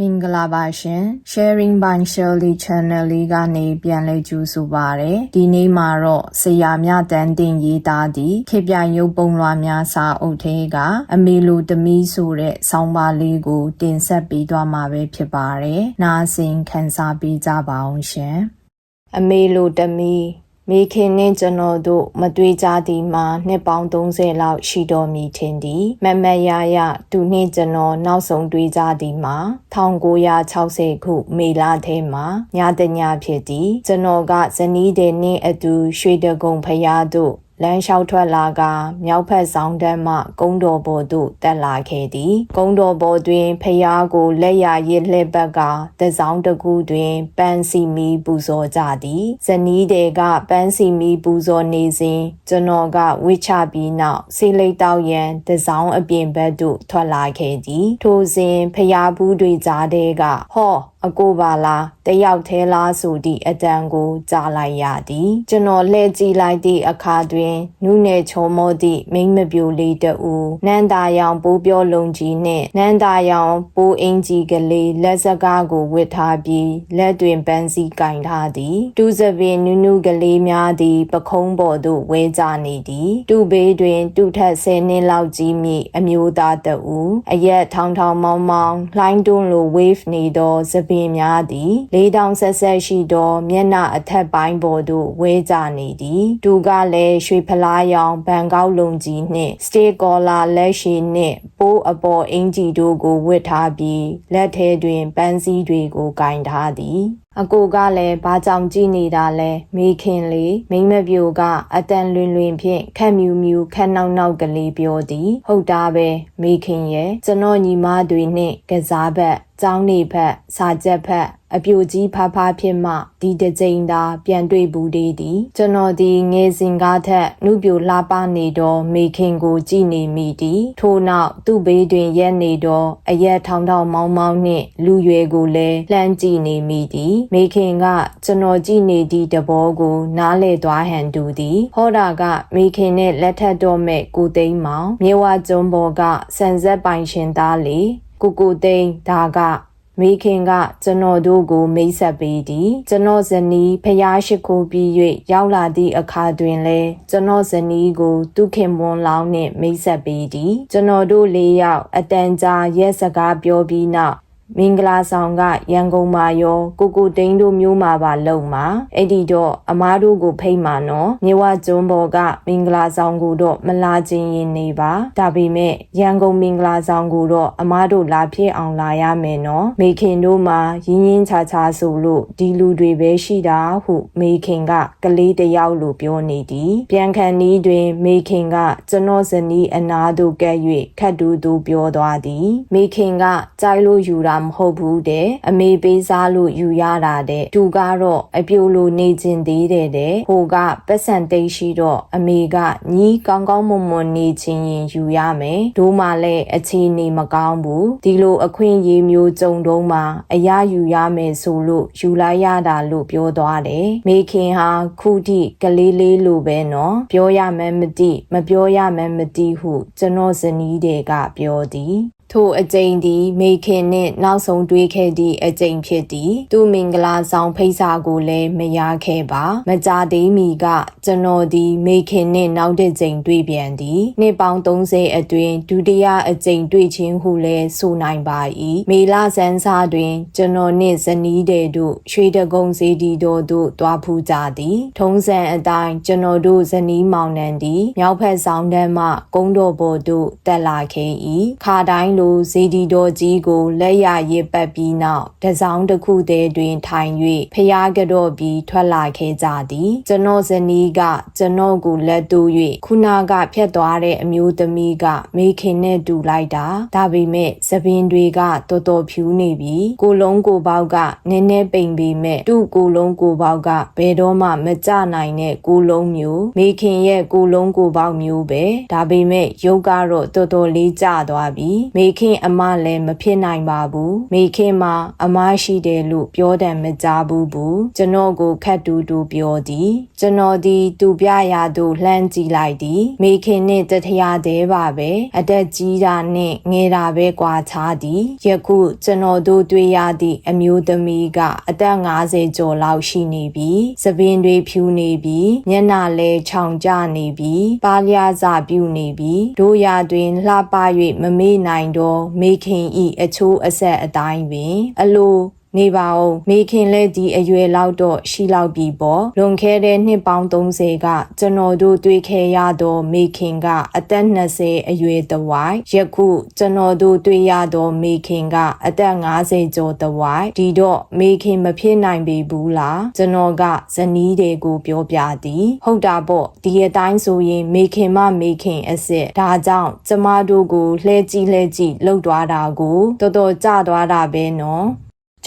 မင်္ဂလာပါရှင် Sharing by Shirley Channel လေးကနေပြန်လည်ကြိုဆိုပါရယ်ဒီနေ့မှာတော့ဆရာမြတန်းတင်ရေးသားသည့်ခေပြရုပ်ပုံလွှာများစာအုပ်ထဲကအမေလိုသမီးဆိုတဲ့ဆောင်းပါးလေးကို တင်ဆက်ပေးသွားမှာပဲဖြစ်ပါတယ်နားဆင်ခံစားပေးကြပါအောင်ရှင်အမေလိုသမီး မိခင်နဲ့ကျွန်တော်တို့မတွေ့ကြသည်မှာနှစ်ပေါင်း30လောက်ရှိတော်မူထင်သည်မမတ်ရရသူနှင့်ကျွန်တော်နောက်ဆုံးတွေ့ကြသည်မှာ1960ခုမေလထဲမှာညတညဖြစ်သည်ကျွန်တော်ကဇနီးတဲ့နှင့်အတူရွှေတကုံဖျားတို့ လမ်းလျှောက်ထွက်လာကမြောက်ဖက်ဆောင်တန်းမှကုန်းတော်ပေါ်သို့တက်လာခဲ့သည်ကုန်းတော်ပေါ်တွင်ဖျားကိုလက်ရရစ်လှည့်ပတ်ကတစောင်းတကူတွင်ပန်းစီမီပူဇော်ကြသည်ဇနီးတဲ့ကပန်းစီမီပူဇော်နေစဉ်ကျွန်တော်ကဝိချပြီးနောက်ဆေးလိတ်တောက်ရန်တစောင်းအပြင်ဘက်သို့ထွက်လာခဲ့သည်ထိုစဉ်ဖျားဘူးတွေကြားတဲ့ကဟော အကိုပါလားတယောက်သေးလားဆိုသည့်အတန်ကိုကြားလိုက်ရသည်ကျွန်တော်လှည့်ကြည့်လိုက်သည့်အခါတွင်နုနယ်ချုံမောသည့်မိမ့်မပြိုလေးတဦးနန္တာရောင်ပိုးပြောလုံကြီးနှင့်နန္တာရောင်ပိုးအင်ကြီးကလေးလက်စကားကိုဝစ်ထားပြီးလက်တွင်ပန်းစည်းကင်ထားသည်တူစပင်နုနုကလေးများသည်ပခုံးပေါ်သို့ဝဲကြနေသည်တူဘေးတွင်တူထက်ဆယ်နှစ်လောက်ကြီးမိအမျိုးသားတဦးအရက်ထောင်ထောင်မောင်းမောင်းလှိုင်းတွန်းလို wave နေသောစပင်များသည်လေးတောင်ဆက်ဆက်ရှိသော မျက်နှာအထက်ပိုင်းပေါ်သို့ဝဲကြနေသည်သူကလည်းရွှေဖလားရောင်ဘန်ကောက်လုံကြီးနှင့်စတေကောလာလက်ရှိနှင့်ပိုးအပေါ်အင်ဂျီတို့ကိုဝတ်ထားပြီးလက်ထဲတွင်ပန်းစည်းတွေကိုကင်ထားသည်အကိုကလည်းဘာကြောင့်ကြည့်နေတာလဲမိခင်လေးမိမပြိုကအတန်လွင်လွင်ဖြင့်ခက်မြူမြူခက်နောက်နောက်ကလေးပြောသည် ဟုတ်တာပဲမိခင်ရဲ့ကျွန်တော်ညီမတွေနှင့်ကစားဘက် ကျောင်းနေဖက် စာချက်ဖက် အပြိုကြီးဖားဖားဖြစ်မှဒီတစ်ကြိမ်သာပြန်တွေ့ဘူးသေးသည်ကျွန်တော်ဒီငယ်စဉ်ကားထက်နှုပြိုလှပနေတော့မိခင်ကိုကြည်နေမိသည်ထို့နောက်သူ့ဘေးတွင်ရက်နေတော့အရက်ထောင်ထောင်မောင်းမောင်းနှင့်လူရွယ်ကိုလည်းလှမ်းကြည့်နေမိသည်မိခင်ကကျွန်တော်ကြည်နေသည့်တဘောကိုနားလေသွားဟန်တူသည်ဟောတာကမိခင်နဲ့လက်ထပ်တော့မဲ့ကိုသိန်းမောင်မြေဝကျွန်းပေါ်ကဆန်ဆက်ပိုင်ရှင်သားလေ ကိုကိုသိန်းဒါကမိခင်ကကျွန်တော်တို့ကိုမိတ်ဆက်ပေးသည်ကျွန်တော်ဇနီးဖျားရှိခိုးပြီး၍ရောက်လာသည့်အခါတွင်လဲကျွန်တော်ဇနီးကိုသူခင်မွန်လောင်းနှင့်မိတ်ဆက်ပေးသည်ကျွန်တော်တို့လေးယောက်အတန်ကြာရက်စကားပြောပြီးနောက် မင်္ဂလာဆောင်ကရန်ကုန်မှာရောကိုကိုတိန်တို့မျိုးမှာပါလုံမှာအဲ့ဒီတော့အမားတို့ကိုဖိတ်မှာနော်မြေဝကျွန်းပေါ်ကမင်္ဂလာဆောင်ကိုတော့မလာခြင်းရင်နေပါဒါပေမဲ့ရန်ကုန်မင်္ဂလာဆောင်ကိုတော့အမားတို့လာဖြစ်အောင်လာရမယ်နော်မိခင်တို့မှာရင်းရင်းချာချာဆိုလို့ဒီလူတွေပဲရှိတာဟုမိခင်ကကလေးတယောက်လိုပြောနေသည်ပြန်ခံနီးတွင်မိခင်ကကျွန်တော်ဇနီးအနာတို့ကဲ့၍ခတ်တူတူပြောသွားသည်မိခင်ကကြိုက်လို့ယူတာမဟုတ်ဘူးတဲ့အမေပေးစားလို့ယူရတာတဲ့သူကတော့အပြိုလိုနေခြင်းသေးတယ်တဲ့ဟိုကပတ်စံတိတ်ရှိတော့အမေကညီးကောင်းကောင်းမွန်မွန်နေခြင်းရင်ယူရမယ်ဒိုးမှလည်းအခြေအနေမကောင်းဘူးဒီလိုအခွင့်အရေးမျိုးကြုံတော့မှအရယူရမယ်ဆိုလို့ယူလိုက်ရတာလို့ပြောသွားတယ်မေခင်ဟာခုထိကလေးလေးလိုပဲနော်ပြောရမှန်းမသိမပြောရမှန်းမသိဟုကျွန်တော်ဇနီးတွေကပြောသည် ထိုအကြိမ်သည်မိခင်နှင့်နောက်ဆုံးတွေ့ခဲ့သည့်အကြိမ်ဖြစ်သည်သူမင်္ဂလာဆောင်ဖိတ်စာကိုလည်းမရခဲ့ပါ မကြသေးမီကကျွန်တော်သည်မိခင်နှင့်နောက်တစ်ကြိမ်တွေ့ပြန်သည်နှစ်ပေါင်း30အတွင်းဒုတိယအကြိမ်တွေ့ခြင်းဟုလည်းဆိုနိုင်ပါ၏မေလဆန်းစားတွင် ကျွန်တော်နှင့်ဇနီးတဲ့တို့ရွှေတကုံစီတီတော်သို့တွားဖူးကြသည်ထုံးစံအတိုင်းကျွန်တော်တို့ဇနီးမောင်နှံသည်မြောက်ဖက်ဆောင်တန်းမှကုန်းတော်ပေါ်သို့တက်လာခဲ့၏ခါတိုင်းလိုဇေဒီတော်ကြီးကိုလက်ရရစ်ပတ်ပြီးနောက်တစောင်းတစ်ခုတည်းတွင်ထိုင်၍ဖျားကြော့ပြီးထွက်လာခဲ့ကြသည်ကျွန်တော်ဇနီးကကျွန်တော်ကိုလက်တူ၍ခုနကဖြတ်သွားတဲ့အမျိုးသမီးကမိခင်နဲ့တူလိုက်တာဒါပေမဲ့သပင်တွေကတော်တော်ဖြူနေပြီကိုလုံးကိုပေါက်ကနည်းနည်းပိန်ပေမဲ့သူ့ကိုလုံးကိုပေါက်ကဘယ်တော့မှမကြနိုင်တဲ့ကိုလုံးမျိုးမိခင်ရဲ့ကိုလုံးကိုပေါက်မျိုးပဲဒါပေမဲ့ရုပ်ကတော့တော်တော်လေးကျသွားပြီမိခင်အမလည်းမဖြစ်နိုင်ပါဘူးမိခင်မှာအမရှိတယ်လို့ပြောတယ်မကြားဘူးဘူးကျွန်တော်ကိုခတ်တူတူပြောသည်ကျွန်တော်ဒီသူပြရာသို့လှမ်းကြည့်လိုက်သည်မိခင်နဲ့တထရာသေးပါပဲအသက်ကြီးတာနဲ့ငယ်တာပဲကွာခြားသည်ယခုကျွန်တော်တို့တွေ့ရသည့်အမျိုးသမီးကအသက်50ကျော်လောက်ရှိနေပြီသပင်တွေဖြူနေပြီမျက်နှာလဲခြောင်ကျနေပြီပါးလျားစပြုနေပြီတို့ရတွင်လှပ၍မမေ့နိုင်တော့မိခင်ဤအချိုးအဆက်အတိုင်းပင် အလို နေပါဦးမိခင်လည်းဒီအရွယ်လောက်တော့ရှိလောက်ပြီပေါ့လွန်ခဲ့တဲ့နှစ်ပေါင်း30ကကျွန်တော်တို့တွေ့ခဲ့ရတော့မိခင်ကအသက်20အရွယ်တဝိုက်ယခုကျွန်တော်တို့တွေ့ရတော့မိခင်ကအသက်50ကျော်တဝိုက်ဒီတော့မိခင်မဖြစ်နိုင်ပေဘူးလားကျွန်တော်ကဇနီးတွေကိုပြောပြသည်ဟုတ်တာပေါ့ဒီအတိုင်းဆိုရင်မိခင်မမိခင်အစ်စ်ဒါကြောင့်ကျမတို့ကိုလှဲကြည့်လှဲကြည့်လှုပ်သွားတာကိုတော်တော်ကြသွားတာပဲနော်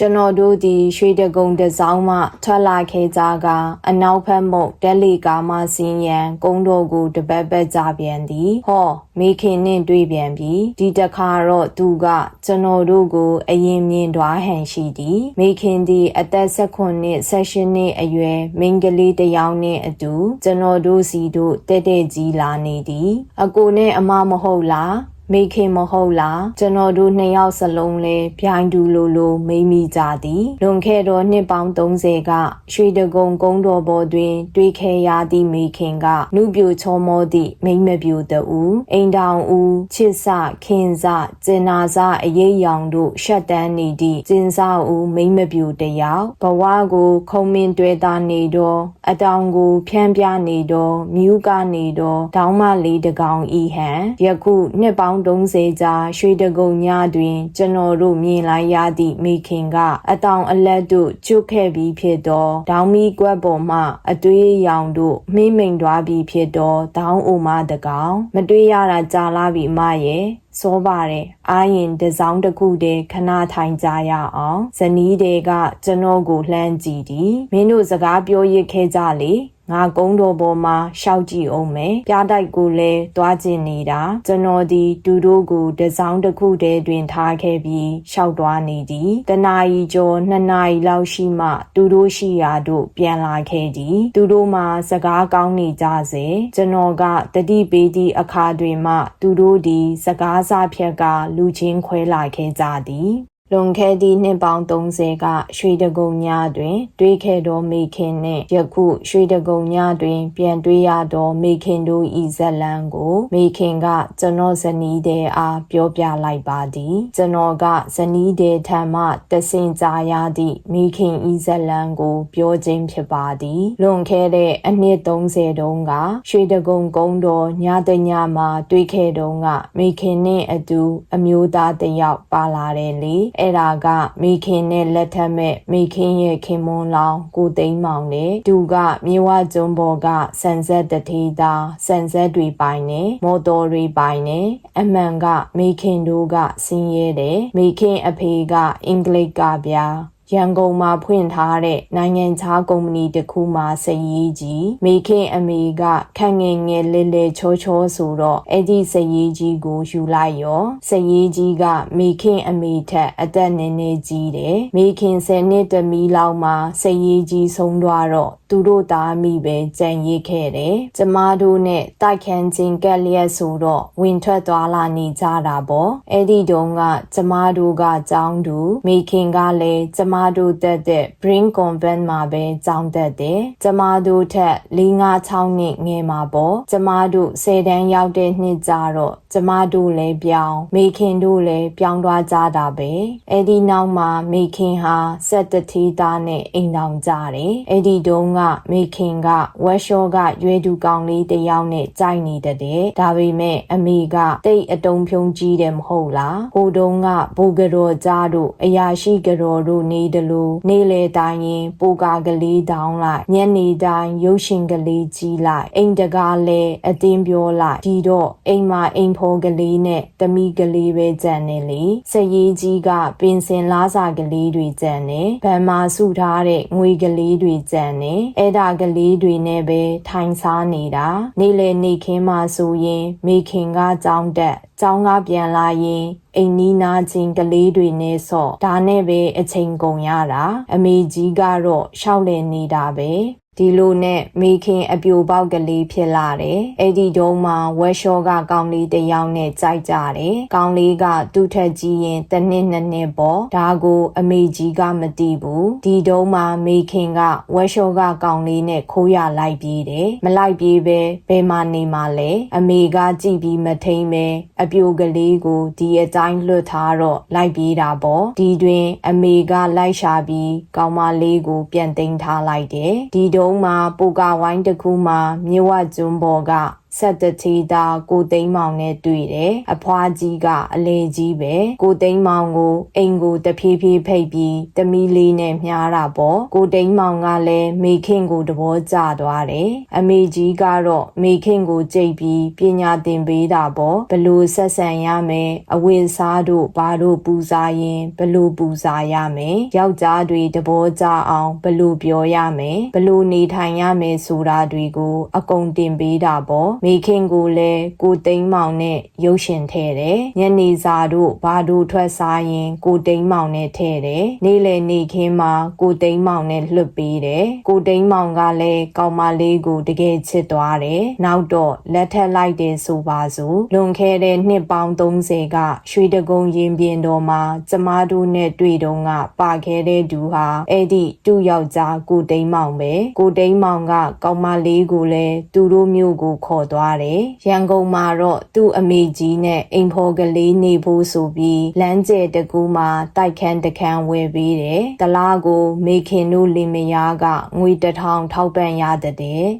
ကျွန်တော်တို့ဒီရွှေတကုံတစ်စောင်းမှထွက်လာခဲ့ကြကအနောက်ဖက်မုတ်တက်လီကာမစင်းရန်ကုန်းတော်ကိုတပတ်ပတ်ကြပြန်သည် ဟောမိခင်နဲ့တွေ့ပြန်ပြီဒီတခါတော့သူက ကျွန်တော်တို့ကိုအရင်မြင်တွားဟန်ရှိသည်မိခင်ဒီအသက်16နှစ်16နှစ်အရွယ်မိန်းကလေးတစ်ယောက်နဲ့အတူ ကျွန်တော်တို့စီတို့တဲ့တဲ့ကြီးလာနေသည် အကိုနဲ့အမမဟုတ်လား မိခင်မဟုတ်လားကျွန်တော်တို့နှစ်ယောက်စလုံးလဲပြိုင်တူလိုလိုမိမိကြသည်လွန်ခဲ့သောနှစ်ပေါင်း30ကရွှေတကုံကုန်းတော်ပေါ်တွင်တွေ့ခဲ့ရသည့်မိခင်ကနုပြိုချောမောသည့်မိမ့်မပြိုတူအိမ်တောင်ဦးချစ်စခင်စကျင်နာစအရေးရောင်တို့ရှက်တန်းနေသည့်ကျင်စဦးမိမ့်မပြိုတယောက်ဘဝကိုခုံမင်းတွေ့တာနေတော့အတောင်ကိုဖြန်းပြနေတော့မြူးကနေတော့တောင်းမလေးတကောင်ဤဟန်ယခုနှစ်ပေါင်း30ကြာရွှေတကုံညတွင် ကျွန်တော်တို့မြင်လိုက်ရသည့်မိခင်ကအတောင်အလက်တို့ကျွတ်ခဲ့ပြီးဖြစ်သောဒေါင်းမီကွက်ပေါ်မှအသွေးရောင်တို့မိမ့်မိန်သွားပြီးဖြစ်သောဒေါင်းအိုမတကောင်မတွေ့ရတာကြာလာပြီအမရဲ့စောပါတယ်အာရင်တစောင်းတစ်ခုတည်းခဏထိုင်ကြရအောင်ဇနီးတွေကကျွန်တော်ကိုလှမ်းကြည့်သည်မင်းတို့စကားပြောရခဲ့ကြလေ ငါကုန်းတော်ပေါ်မှာရှောက်ကြည့်အောင်မယ်ပြားတိုက်ကိုလည်းတွားကျင်နေတာကျွန်တော်ဒီတူတို့ကိုတစောင်းတစ်ခုတည်းတွင်ထားခဲ့ပြီးရှောက်တွားနေသည်တနာရီကျော်နှစ်နာရီလောက်ရှိမှတူတို့ရှိရာတို့ပြန်လာခဲ့သည်သူတို့မှစကားကောင်းနေကြစေကျွန်တော်ကတတိပေးသည့်အခါတွင်မှ သူတို့ဒီစကားစားဖြက်ကလူချင်းခွဲလာခဲ့ကြသည် လွန်ခဲ့သည့်နှစ်ပေါင်း30ကရွှေတကုံညတွင် တွေးခဲ့သောမိခင်နှင့်ယခုရွှေတကုံညတွင် ပြန်တွေးရသောမိခင်တို့ဤဇက်လန်းကိုမိခင်ကကျွန်တော်ဇနီးတဲ့အားပြောပြလိုက်ပါသည်ကျွန်တော်ကဇနီးတဲ့ထံမှတဆင်ကြရသည့်မိခင်ဤဇက်လန်းကို ပြောခြင်းဖြစ်ပါသည်လွန်ခဲ့တဲ့အနှစ်30တုန်းကရွှေတကုံကုန်းတော်ညတညမှာတွေးခဲ့တုန်းကမိခင်နှင့်အတူ အမျိုးသားတစ်ယောက်ပါလာတယ်လေအဲ့ဒါကမိခင်နဲ့လက်ထက်မဲ့မိခင်ရဲ့ခင်မွန်းလောင်ကိုသိမ်းမောင်နဲ့သူကမြေဝကျွန်းပေါ်ကဆန်ဆက်တထေးသားဆန်ဆက်တွေပိုင်နေမော်တော်တွေပိုင်နေအမှန်ကမိခင်တို့ကဆင်းရဲတယ်မိခင်အဖေကအင်္ဂလိပ်ကဗျာ ရန်ကုန်မှာဖွင့်ထားတဲ့နိုင်ငံခြားကုမ္ပဏီတစ်ခုမှာစည်ရေးကြီးမိခင်အမေကခန့်ငယ်ငယ်လဲလဲချောချောဆိုတော့အဲ့ဒီစည်ရေးကြီးကိုယူလိုက်ရောစည်ရေးကြီးကမိခင်အမေထက်အသက်နည်းနည်းကြီးတယ်မိခင်ဆယ်နှစ်တမီလောက်မှာစည်ရေးကြီးဆုံးသွားတော့သူတို့သားမိပဲကြံရိတ်ခဲ့တယ်ကျမတို့နဲ့တိုက်ခန်းချင်းကက်လျက်ဆိုတော့ဝင်ထွက်သွားလာနေကြတာပေါ့အဲ့ဒီတုန်းကကျမတို့ကကြောင်းတူမိခင်ကလည်းကျမတို့တက်တဲ့ Bring Convent မှာပဲကြောင်းတက်တယ်ကျမတို့ထက်၄၅6နှစ်ငယ်မှာပေါ့ကျမတို့၁၀တန်းရောက်တဲ့နှစ်ကြတော့ကျမတို့လည်းပြောင်းမိခင်တို့လည်းပြောင်းသွားကြတာပဲအဲ့ဒီနောက်မှာမိခင်ဟာဆက်တထီးသားနဲ့အိမ်တောင်ကြတယ်အဲ့ဒီတုန်းကမိခင်ကဝက်ရှော့ကရွေးသူကောင်လေးတယောက်နဲ့ကြိုက်နေတဲ့တဲ့ဒါပေမဲ့အမေကတိတ်အတုံးဖြုံးကြီးတယ်မဟုတ်လားဟိုတုန်းကဘူကတော်ကြားတို့အရာရှိကတော်တို့နေတယ်လို့နေလေတိုင်းရင်ပိုကာကလေးတောင်းလိုက်ညနေတိုင်းရုပ်ရှင်ကလေးကြီးလိုက်အိမ်တကားလဲအတင်းပြောလိုက်ဒီတော့အိမ်မှာအိမ်ဖော်ကလေးနဲ့တမိကလေးပဲကြံနေလေစရေးကြီးကပင်စင်လားစာကလေးတွေကြံနေဗန်မာစုထားတဲ့ငွေကလေးတွေကြံနေအဲ့ဒါကလေးတွေနဲ့ပဲထိုင်စားနေတာနေလေနေခင်းမှဆိုရင်မိခင်ကကြောင်းတက်ကျောင်းကပြန်လာရင်အိမ်နီးနားချင်းကလေးတွေနဲ့ဆော့ဒါနဲ့ပဲအချိန်ကုန်ရတာအမေကြီးကတော့ရှောက်လည်နေတာပဲ ဒီလိုနဲ့မိခင်အပြိုပေါက်ကလေးဖြစ်လာတယ်။အဲ့ဒီတုန်းမှာဝက်ရှော့ကကောင်းလေးတစ်ယောက်နဲ့ကြိုက်ကြတယ်။ကောင်းလေးကသူ့ထက်ကြီးရင်တစ်နှစ်နှစ်နှစ်ပေါ့။ဒါကိုအမေကြီးကမသိဘူး။ဒီတုန်းမှာမိခင်ကဝက်ရှော့ကကောင်းလေးနဲ့ခိုးရလိုက်ပြေးတယ်။မလိုက်ပြေးပဲဘယ်မှာနေမှာလဲ။အမေကကြည့်ပြီးမထိန်ပဲအပြိုကလေးကိုဒီအတိုင်းလွတ်ထားတော့လိုက်ပြေးတာပေါ့။ဒီတွင် အမေကလိုက်ရှာပြီးကောင်းမလေးကိုပြန်သိမ်းထားလိုက်တယ်။ဒီတုန်းမှာပူကာဝိုင်းတစ်ခုမှာမြေဝကျွန်းပေါ်က ဆက်တချီတာကိုသိန်းမောင်နဲ့တွေ့တယ်အဖွားကြီးကအလေကြီးပဲကိုသိန်းမောင်ကိုအိမ်ကိုတဖြည်းဖြည်းဖိတ်ပြီးတမီးလေးနဲ့မြားတာပေါ့ကိုသိန်းမောင်ကလည်းမိခင်ကိုတဘောကျသွားတယ်အမေကြီးကတော့မိခင်ကိုကြိတ်ပြီးပညာသင်ပေးတာပေါ့ဘလို့ဆက်ဆံရမယ်အဝိစားတို့ဘာတို့ပူစားရင်ဘလို့ပူစားရမယ်ယောက်ျားတွေတဘောကျအောင်ဘလို့ပြောရမယ်ဘလို့နေထိုင်ရမယ်ဆိုတာတွေကို အကုန်တင်ပေးတာပေါ့မိခင်ကိုလည်းကိုသိန်းမောင်နဲ့ရုပ်ရှင်ထဲတယ်ညနေစာတို့ဘာတို့ထွက်စားရင်ကိုသိန်းမောင်နဲ့ထဲတယ်နေ့လည်နေခင်းမှာကိုသိန်းမောင်နဲ့လွတ်ပေးတယ်ကိုသိန်းမောင်ကလည်းကောင်မလေးကိုတကယ်ချစ်သွားတယ်နောက်တော့လက်ထက်လိုက်တယ်ဆိုပါစို့လွန်ခဲ့တဲ့နှစ်ပေါင်း30ကရွှေတကုံရင်ပြင်တော်မှာကျမတို့နဲ့တွေ့တုန်းကပါခဲ့တဲ့သူဟာအဲ့ဒီတူယောက်ျားကိုသိန်းမောင်ပဲကိုသိန်းမောင်ကကောင်မလေးကိုလည်းသူတို့မျိုးကိုခေါ်သွားတယ်ရန်ကုန်မှာတော့သူ့အမေကြီးနဲ့အိမ်ဖော်ကလေးနေဖို့ဆိုပြီးလမ်းကျဲတကူမှာတိုက်ခန်းတခန်းဝယ်ပေးတယ်တလားကိုမေခင်တို့လင်မယားကငွေတစ်ထောင်ထောက်ပံ့ရတဲ့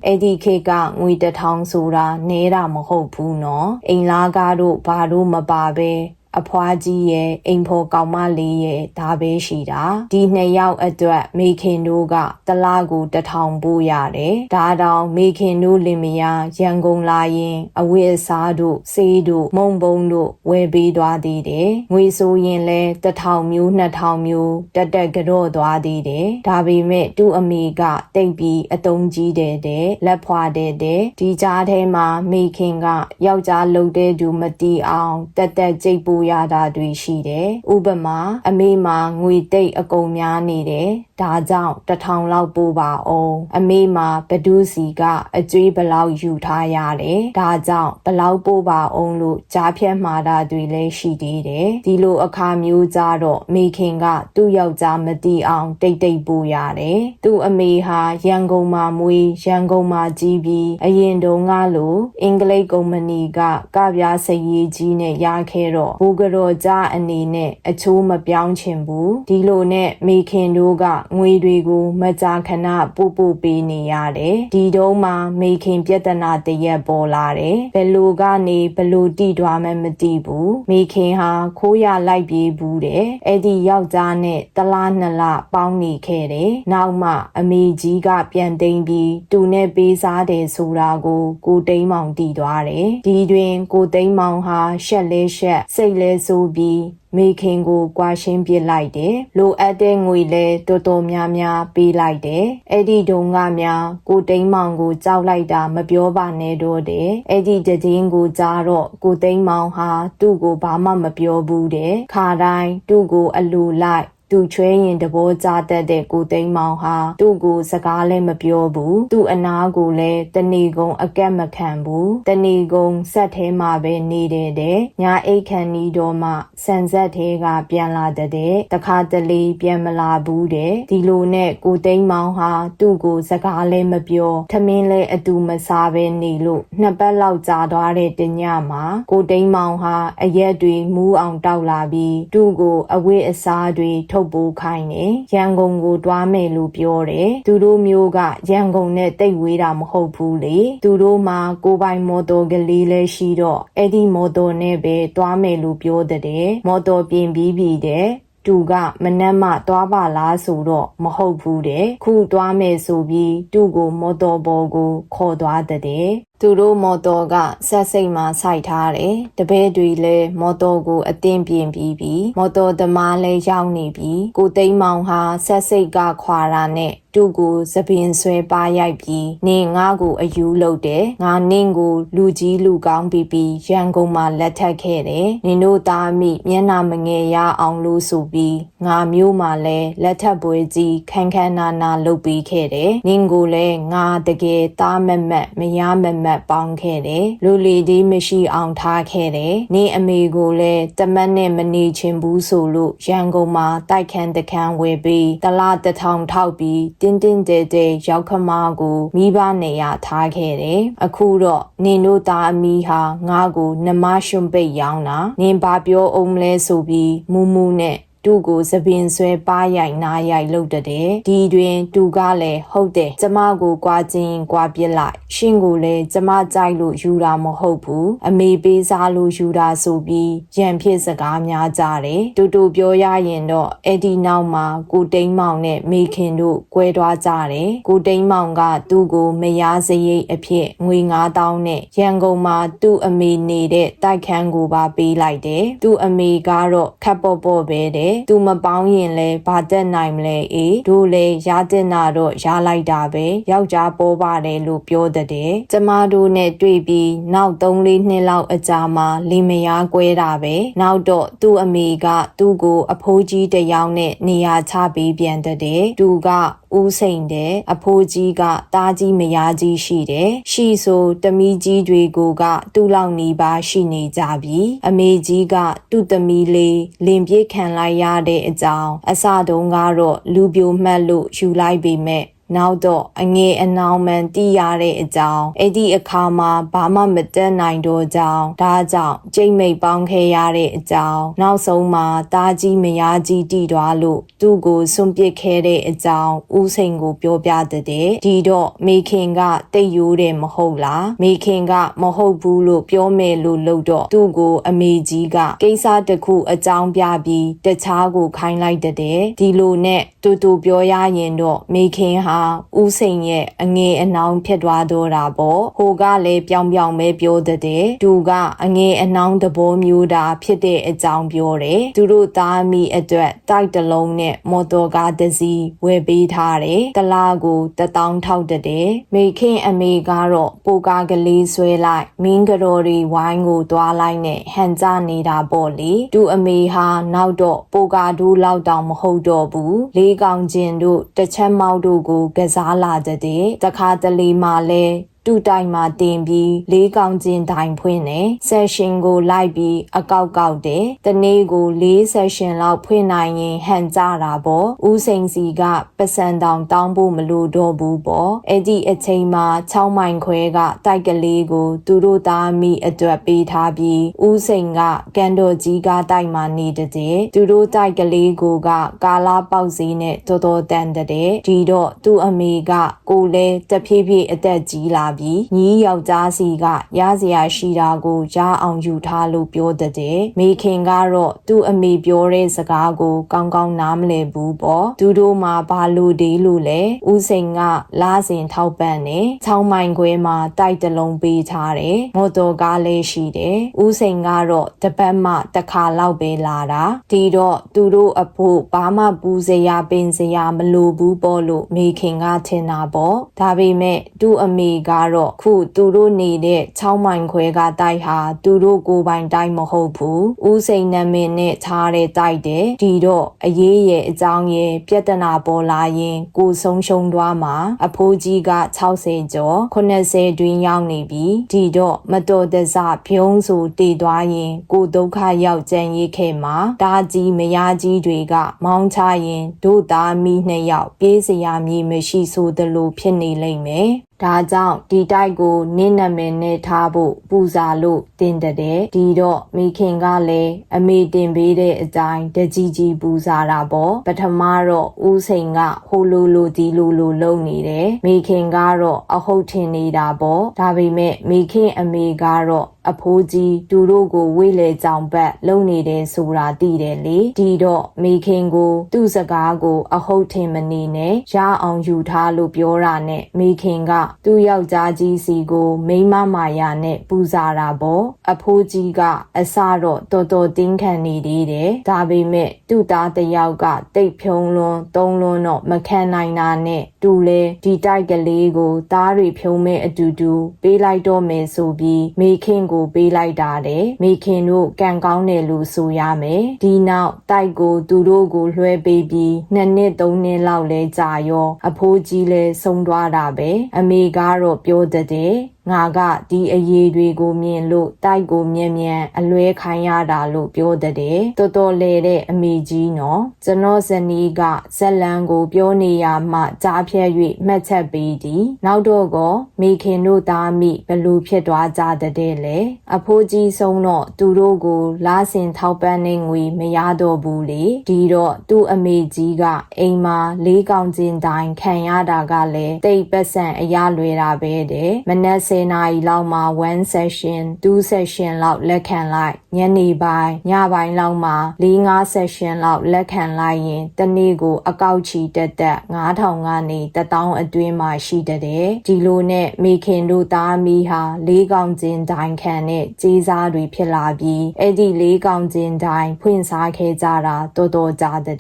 အဲ့ဒီခေတ်ကငွေတစ်ထောင်ဆိုတာနဲတာမဟုတ်ဘူးနော်အိမ်လားကားတို့ဘာတို့မပါပဲ အဖွားကြီးရဲ့အိမ်ဖော်ကောင်မလေးရဲ့ဒါပဲရှိတာဒီနှစ်ယောက်အတွက်မိခင်တို့ကတလားကိုတထောင်ပို့ရတယ်ဒါတောင်မိခင်တို့လင်မယားရန်ကုန်လာရင် အဝတ်အစားတို့စေးတို့မုံပုံတို့ဝယ်ပေးသွားသေးတယ်ငွေဆိုရင်လဲတထောင်မျိုးနှစ်ထောင်မျိုးတက်တက်ကြော့သွားသေးတယ်ဒါပေမဲ့သူ့အမေကတိတ်ပြီးအတုံးကြီးတယ်တဲ့လက်ဖွာတဲ့တဲ့ဒီကြားထဲမှာမိခင်ကယောက်ျားလှုပ်တဲ့သူမတီးအောင်တက်တက်ကြိတ်ပူရတာတွေရှိတယ်။ဥပမာအမေမှာငွေတိတ်အကုန်များနေတယ်။ ဒါကြောင့်တစ်ထောင်လောက်ပို့ပါအောင်။အမေမှာဘဒုစီကအကျွေးဘလောက်ယူထားရတယ်။ဒါကြောင့်ဘလောက်ပို့ပါအောင်လို့ကြားဖြတ်မှာတာတွေလည်းရှိသေးတယ်။ဒီလိုအခါမျိုးကြတော့မိခင်ကသူ့ယောက်ျားမတီးအောင်တိတ်တိတ်ပို့ရတယ်။သူ့အမေဟာရန်ကုန်မှာမွေးရန်ကုန်မှာကြီးပြီးအရင်တုန်းကလိုအင်္ဂလိပ်ကုမ္ပဏီကကပြားစရေးကြီးနဲ့ရခဲ့တော့ဘူကရောကြားအနေနဲ့အချိုးမပြောင်းချင်ဘူးဒီလိုနဲ့မိခင်တို့ကငွေတွေကိုမကြာခဏပို့ပို့ပေးနေရတယ်ဒီတုန်းမှာမိခင်ပြဿနာတရက်ပေါ်လာတယ်ဘယ်လိုကနေဘယ်လိုတည်သွားမှမသိဘူးမိခင်ဟာခိုးရလိုက်ပြေးဘူးတဲ့အဲ့ဒီယောက်ျားနဲ့တလားနှစ်လပေါင်းနေခဲ့တယ်နောက်မှအမေကြီးကပြန်သိမ်းပြီးသူနဲ့ပေးစားတယ်ဆိုတာကိုကိုတိန်မောင်တည်သွားတယ်ဒီတွင်ကိုတိန်မောင်ဟာရှက်လဲရှက်စိတ်လဲဆိုပြီးမိခင်ကိုကွာရှင်းပစ်လိုက်တယ်လိုအပ်တဲ့ငွေလဲတော်တော်များများပေးလိုက်တယ်အဲ့ဒီတုန်းကများကိုတိန်မောင်ကိုကြောက်လိုက်တာမပြောပါနဲ့တော့တဲ့အဲ့ဒီတည်င်းကိုကြားတော့ကိုတိန်မောင်ဟာသူ့ကိုဘာမှမပြောဘူးတဲ့ခါတိုင်းသူ့ကိုအလိုလိုက် သူချွဲရင်တဘောကြတတ်တဲ့ကိုသိန်းမောင်ဟာသူ့ကိုစကားလည်းမပြောဘူးသူ့အနာကိုလည်းတဏီကုံအကက်မခံဘူးတဏီကုံဆက်ထဲမှာပဲနေတယ်တဲ့ညာအိတ်ခန်နီတော်မှဆန်ဆက်ထဲကပြန်လာတဲ့တခါတလေပြန်မလာဘူးတဲ့ဒီလိုနဲ့ကိုသိန်းမောင်ဟာသူ့ကိုစကားလည်းမပြောထမင်းလည်းအတူမစားပဲနေလို့နှစ်ပတ်လောက်ကြာသွားတဲ့တညမှာကိုသိန်းမောင်ဟာအရက်တွေမူးအောင်တောက်လာပြီးသူ့ကိုအဝိအစားတွေထုတ်ပိုးခိုင်းတယ်ရန်ကုန်ကိုတွားမယ်လို့ပြောတယ်သူတို့မျိုးကရန်ကုန်နဲ့တိတ်ဝေးတာမဟုတ်ဘူးလေသူတို့မှာကိုပိုင်မော်တော်ကလေးလည်းရှိတော့အဲ့ဒီမော်တော်နဲ့ပဲတွားမယ်လို့ပြောတဲ့မော်တော်ပြင်ပြီးပြီတဲ့သူကမနှက်မှသွားပါလားဆိုတော့မဟုတ်ဘူးတဲ့ခုသွားမယ်ဆိုပြီးသူ့ကိုမော်တော်ဘော်ကိုခေါ်သွားတဲ့ သူတို့မော်တော်ကဆက်စိတ်မှစိုက်ထားတယ်။တပည့်တွေလည်းမော်တော်ကိုအသင်းပြင်ပြီးပြီ။မော်တော်သမားလည်းရောက်နေပြီ။ကိုသိန်းမောင်ဟာဆက်စိတ်ကခွာတာနဲ့ဒသူ့ကိုသပင်ဆွဲပါရိုက်ပြီးနင်းငါ့ကိုအယူလုပ်တယ်ငါနင်းကိုလူကြီးလူကောင်းပြီးပြီးရန်ကုန်မှာလက်ထပ်ခဲ့တယ်နင်တို့သားမိမျက်နှာမငယ်ရအောင်လို့ဆိုပြီးငါမျိုးမှာလဲလက်ထပ်ပွဲကြီးခန်းခန်းနာနာလုပ်ပြီးခဲ့တယ်နင်းကိုလဲငါတကယ်သားမက်မက်မရမက်မက်ပေါင်းခဲ့တယ်လူလီဒီမရှိအောင်ထားခဲ့တယ်နင်းအမေကိုလဲတမတ်နဲ့မနေချင်ဘူးဆိုလို့ရန်ကုန်မှာတိုက်ခန်းတခန်းဝယ်ပြီးတလားတစ်ထောင်ထောက်ပြီးတင်းတင်းတဲတဲရောက်ခမားကိုမိဘနေရထားခဲ့တယ်အခုတော့နင်တို့သားအမီဟာငါ့ကိုနှမရှွန့်ပိတ်ရောင်းတာနင်ဘာပြောအောင်လဲဆိုပြီးမူမူနဲ့ တူကိုသပင်ဆွဲပါရိုက်နားရိုက်လုပ်တဲ့ဒီတွင်တူကလည်းဟုတ်တယ်ကျမကိုကြွားချင်းကြွားပြစ်လိုက်ရှင်ကိုလည်းကျမကြိုက်လို့ယူတာမဟုတ်ဘူးအမေပေးစားလို့ယူတာဆိုပြီးရန်ဖြစ်စကားများကြတယ်တူတူပြောရရင်တော့အဲ့ဒီနောက်မှာကိုတိန်မောင်နဲ့မေခင်တို့꿰သွားကြတယ်ကိုတိန်မောင်ကသူ့ကိုမယားစရိတ်အဖြစ်ငွေ9000နဲ့ရန်ကုန်မှာသူ့အမေနေတဲ့တိုက်ခန်းကိုပါပေးလိုက်တယ်သူ့အမေကတော့ခပ်ပေါ်ပေါ်ပဲတဲ့သူမပေါင်းရင်လဲဘာတက်နိုင်မလဲအေးတို့လဲရတဲ့နာတော့ရလိုက်တာပဲယောက်ျားပေါ်ပါတယ်လို့ပြောတဲ့ကျမတို့နဲ့တွေ့ပြီးနောက်3-4နှစ်လောက်အကြာမှာလင်မယားကွဲတာပဲနောက်တော့သူ့အမေကသူ့ကိုအဖိုးကြီးတစ်ယောက်နဲ့နေရာချပေးပြန်တဲ့သူကဦးစိန်တဲ့အဖိုးကြီးကတားကြီးမယားကြီးရှိတယ်ရှိဆိုတမီးကြီးတွေကိုကသူ့လောက်နီးပါရှိနေကြပြီအမေကြီးကသူ့သမီးလေးလင်ပြေးခံလိုက်ရတဲ့အကြောင်းအစတုန်းကတော့လူပြိုမှတ်လို့ယူလိုက်ပေမဲ့ နောက်တော့အငယ်အနောင်မှန်တီးရတဲ့အကြောင်းအဲ့ဒီအခါမှာဘာမှမတက်နိုင်တော့ကြောင်းဒါကြောင့်ကြိတ်မိတ်ပေါင်းခဲ့ရတဲ့အကြောင်းနောက်ဆုံးမှာတားကြီးမယားကြီးတီးသွားလို့သူ့ကိုစွန့်ပစ်ခဲ့တဲ့အကြောင်းဦးစိန်ကိုပြောပြတဲ့ဒီတော့မေခင်ကတိတ်ရိုးတယ်မဟုတ်လားမေခင်ကမဟုတ်ဘူးလို့ပြောမယ်လို့လို့တော့သူ့ကိုအမေကြီးကကိစ္စတစ်ခုအကြောင်းပြပြီးတခြားကိုခိုင်းလိုက်တဲ့ဒီလိုနဲ့တူတူပြောရရင်တော့မေခင်ဟာဦးစိန်ရဲ့အငယ်အနောင်ဖြစ်သွားတော့တာပေါ့ဟိုကလည်းပြောင်ပြောင်ပဲပြောတဲ့သူကအငယ်အနောင်သဘောမျိုးတာဖြစ်တဲ့အကြောင်းပြောတယ်သူတို့သားမိအတွက်တိုက်တလုံးနဲ့မော်တော်ကားတစ်စီးဝယ်ပေးထားတယ်တလားကိုတထောင်ထောက်တဲ့မိခင်အမေကတော့ပိုကားကလေးဆွဲလိုက်မင်းကတော်တွေဝိုင်းကိုသွားလိုက်နဲ့ဟန်ကြနေတာပေါ့လေသူအမေဟာနောက်တော့ပိုကားဒူးလောက်တောင်မဟုတ်တော့ဘူးလေးကောင်ကျင်တို့တချက်မောက်တို့ကိုကစားလာတဲ့တခါတလေမှလဲ တူတိုင်မှာတင်ပြီးလေးကောင်ချင်းတိုင်ဖွင့်တယ်ဆက်ရှင်ကိုလိုက်ပြီးအကောက်ကောက်တယ်တနေ့ကိုလေးဆက်ရှင်လောက်ဖွင့်နိုင်ရင်ဟန်ကြတာပေါ့ဦးစိန်စီကပစံတောင်တောင်းဖို့မလိုတော့ဘူးပေါ့အဲ့ဒီအချိန်မှာ6မိုင်ခွဲကတိုက်ကလေးကိုသူတို့သားမိအတွက်ပေးထားပြီးဦးစိန်ကကန်တော်ကြီးကတိုက်မှာနေတဲ့သူတို့တိုက်ကလေးကိုကကာလာပေါက်စီနဲ့တော်တော်တန်တဲ့ဒီတော့သူ့အမေကကိုလဲတဖြည်းဖြည်းအသက်ကြီးလာပြီးညီးယောက်ျားစီကရစရာရှိတာကိုရအောင်ယူထားလို့ပြောတဲ့မိခင်ကတော့သူ့အမေပြောတဲ့စကားကို ကောင်းကောင်းနားမလည်ဘူးပေါ့သူတို့မှာဘာလို့ဒီလို့လဲဦးစိန်ကလာစဉ်ထောက်ပံ့နေ6မိုင်ခွဲမှာတိုက်တလုံးပေးထားတယ်မော်တော်ကားလေးရှိတယ်ဦးစိန်ကတော့တပတ်မှတစ်ခါလောက်ပဲလာတာဒီတော့သူတို့အဖို့ဘာမှပူစရာပင်စရာမလိုဘူးပေါ့လို့မိခင်ကထင်တာပေါ့ဒါပေမဲ့သူ့အမေကတော့ခုသူတို့နေတဲ့6မိုင်ခွဲကတိုက်ဟာသူတို့ကိုပိုင်တိုက်မဟုတ်ဘူးဦးစိန်နမင်းနဲ့ထားတဲ့တိုက်တယ်ဒီတော့အရေးရဲ့အကြောင်းရဲ့ပြဿနာပေါ်လာရင် ကိုဆုံးရှုံးသွားမှာအဖိုးကြီးက60ကျော်80တွင်းရောက်နေပြီဒီတော့မတော်တဆဖြုံးဆိုတည်သွားရင် ကိုဒုက္ခရောက်ကြံရေးခဲ့မှာဒါကြီးမယားကြီးတွေက မောင်းချရင်တို့သားမိနှစ်ယောက်ပြေးစရာမြေမရှိဆိုသလိုဖြစ်နေလိမ့်မယ် ဒါကြောင့်ဒီတိုက်ကိုနင်းနမည်နဲ့ထားဖို့ပူစာလို့တင်တဲ့ဒီတော့မိခင်ကလည်းအမေတင်ပေးတဲ့အတိုင်းတကြီးကြီးပူစာတာပေါ့ပထမတော့ဦးစိန်ကဟိုလိုလိုဒီလိုလိုလုံနေတယ်မိခင်ကတော့အဟုတ်ထင်နေတာပေါ့ဒါပေမဲ့မိခင်အမေကတော့ အဖိုးကြီးသူတို့ကိုဝေးလေကြောင်ဘက်လုံနေတယ်ဆိုတာသိတယ်လေဒီတော့မိခင်ကိုသူ့စကားကို အဟုတ်ထင်မနေနဲ့ရအောင်ယူထားလို့ပြောတာနဲ့မိခင်ကသူ့ယောက်ျားကြီးစီကို မိန်းမမာယာနဲ့ပူဇာတာပေါ့အဖိုးကြီးကအစတော့တော်တော်တင်းခံနေသေးတယ်ဒါပေမဲ့သူ့သားတစ်ယောက်ကတိတ်ဖြုံးလွန်းသုံးလွန်းတော့မခံနိုင်တာနဲ့တူလဲဒီတိုက်ကလေးကို သားတွေဖြုံးမဲ့အတူတူပေးလိုက်တော့မယ်ဆိုပြီးမိခင်ကိုပေးလိုက်တာတဲ့မိခင်တို့ကံကောင်းတယ်လို့ဆိုရမယ်ဒီနောက်တိုက်ကိုသူတို့ကိုလွှဲပေးပြီးနှစ်နှစ်သုံးနှစ်လောက်လဲကြာရော အဖိုးကြီးလဲဆုံးသွားတာပဲအမေကတော့ပြောတတ်တယ် ငါကဒီအရေးတွေကိုမြင်လို့တိုက်ကိုမြန်မြန်အလွဲခိုင်းရတာလို့ပြောတဲ့တော်တော်လေတဲ့အမေကြီးနော်ကျွန်တော်ဇနီးကဇက်လန်ကိုပြောနေရမှကြားဖြတ်၍မှတ်ချက်ပေးသည်နောက်တော့ကမိခင်တို့သားမိဘလို့ဖြစ်သွားကြတဲ့လေအဖိုးကြီးဆုံးတော့သူတို့ကိုလာစင်ထောက်ပံ့နေငွေမရတော့ဘူးလေဒီတော့သူ့အမေကြီးကအိမ်မှာလေးကောင်ချင်းတိုင်းခံရတာကလည်းတိတ်ပတ်စံအရလွယ်တာပဲတဲ့မနက်10နာရီလောက်မှာ1 session 2 session လောက်လက်ခံလိုက်ညနေပိုင်းညပိုင်းလောက်မှာ4-5 session လောက်လက်ခံလိုက်ရင်တနေ့ကိုအကောက်ချီတက်တက်9000ကနေ1000အတွင်းမှာရှိတဲ့ဒီလိုနဲ့မိခင်တို့သားမီးဟာလေးကောင်ချင်းတိုင်းခံတဲ့ကြေးစားတွေဖြစ်လာပြီးအဲ့ဒီလေးကောင်ချင်းတိုင်းဖွင့်စားခဲ့ကြတာတော်တော်ကြာတဲ့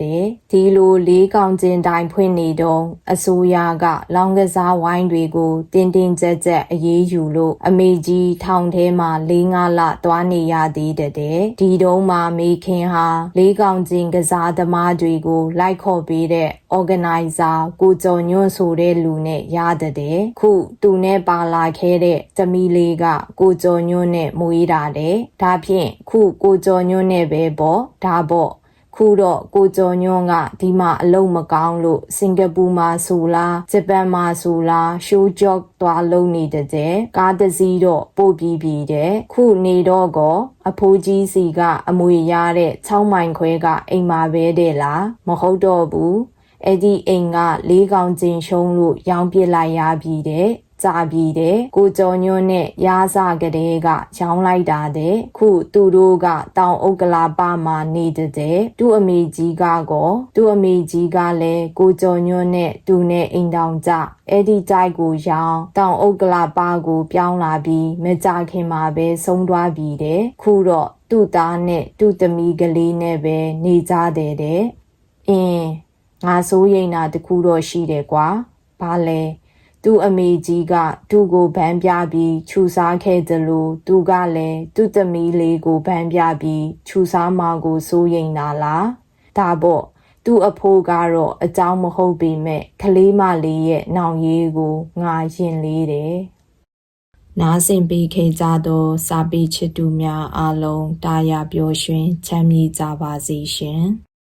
ဒီလိုလေးကောင်ချင်းတိုင်းဖွင့်နေတော့အစိုးရကလောင်ကစားဝိုင်းတွေကိုတင်းတင်းကြပ်ကြပ်အေးအေးယူလို့အမေကြီးထောင်ထဲမှာ၄၅လသွားနေရသေးတဲ့ဒီတုန်းမှာမေခင်ဟာလေးကောင်ချင်းကစားသမားတွေကိုလိုက်ခေါ်ပေးတဲ့ organizer ကိုကျော်ညွန့်ဆိုတဲ့လူနဲ့ရတဲ့ခုသူနဲ့ပါလာခဲ့တဲ့သမီးလေးကကိုကျော်ညွန့်နဲ့မွေးတာတဲ့ဒါဖြင့်ခုကိုကျော်ညွန့်နဲ့ပဲပေါ့ဒါပေါ့ ခုတော့ကိုကျော်ညွန့်ကဒီမှာအလုံးမကောင်းလို့စင်ကာပူမှာဆိုလားဂျပန်မှာဆိုလားရှိုးကြော့သွားလုံးနေတဲ့ကားတစ်စီးတော့ပို့ပြီးပြီတဲ့ခုနေတော့ကောအဖိုးကြီးစီကအမွေရတဲ့6မိုင်ခွဲကအိမ်မှာပဲတဲ့လားမဟုတ်တော့ဘူးအဲ့ဒီအိမ်ကလေးကောင်ကျင်ရှုံးလို့ရောင်းပစ်လိုက်ရပြီတဲ့ ကြာပြီတဲ့ကိုကျော်ညွန့်နဲ့ရာဇကတဲ့ကရောင်းလိုက်တာတဲ့ခုသူတို့ကတောင်ဥက္ကလာပမှာနေတဲ့သူ့အမေကြီးကကောသူ့အမေကြီးကလည်းကိုကျော်ညွန့်နဲ့သူနဲ့အိမ်တောင်ကြအဲ့ဒီကြိုက်ကိုရောင်းတောင်ဥက္ကလာပကိုပြောင်းလာပြီးမကြခင်မှာပဲဆုံးသွားပြီတဲ့ခုတော့သူ့သားနဲ့သူ့သမီးကလေးနဲ့ပဲနေကြတယ်တဲ့အင်းငါစိုးရိမ်တာတခုတော့ရှိတယ်ကွာဘာလဲ သူ့အမေကြီးကသူ့ကိုဗန်းပြပြီးခြူစားခဲ့တယ်လို့သူကလည်းသူ့သမီးလေးကိုဗန်းပြပြီးခြူစားမကိုစိုးရိမ်တာလားဒါပေါ့သူ့အဖိုးကတော့အကြောင်းမဟုတ်ပေမဲ့ကလေးမလေးရဲ့နောင်ရေးကိုငါရင်လေးတယ်နားဆင်ပေးခဲ့ကြသောစာပေချစ်သူများအားလုံးတာယာပျော်ရွှင်ချမ်းမြေ့ကြပါစေရှင်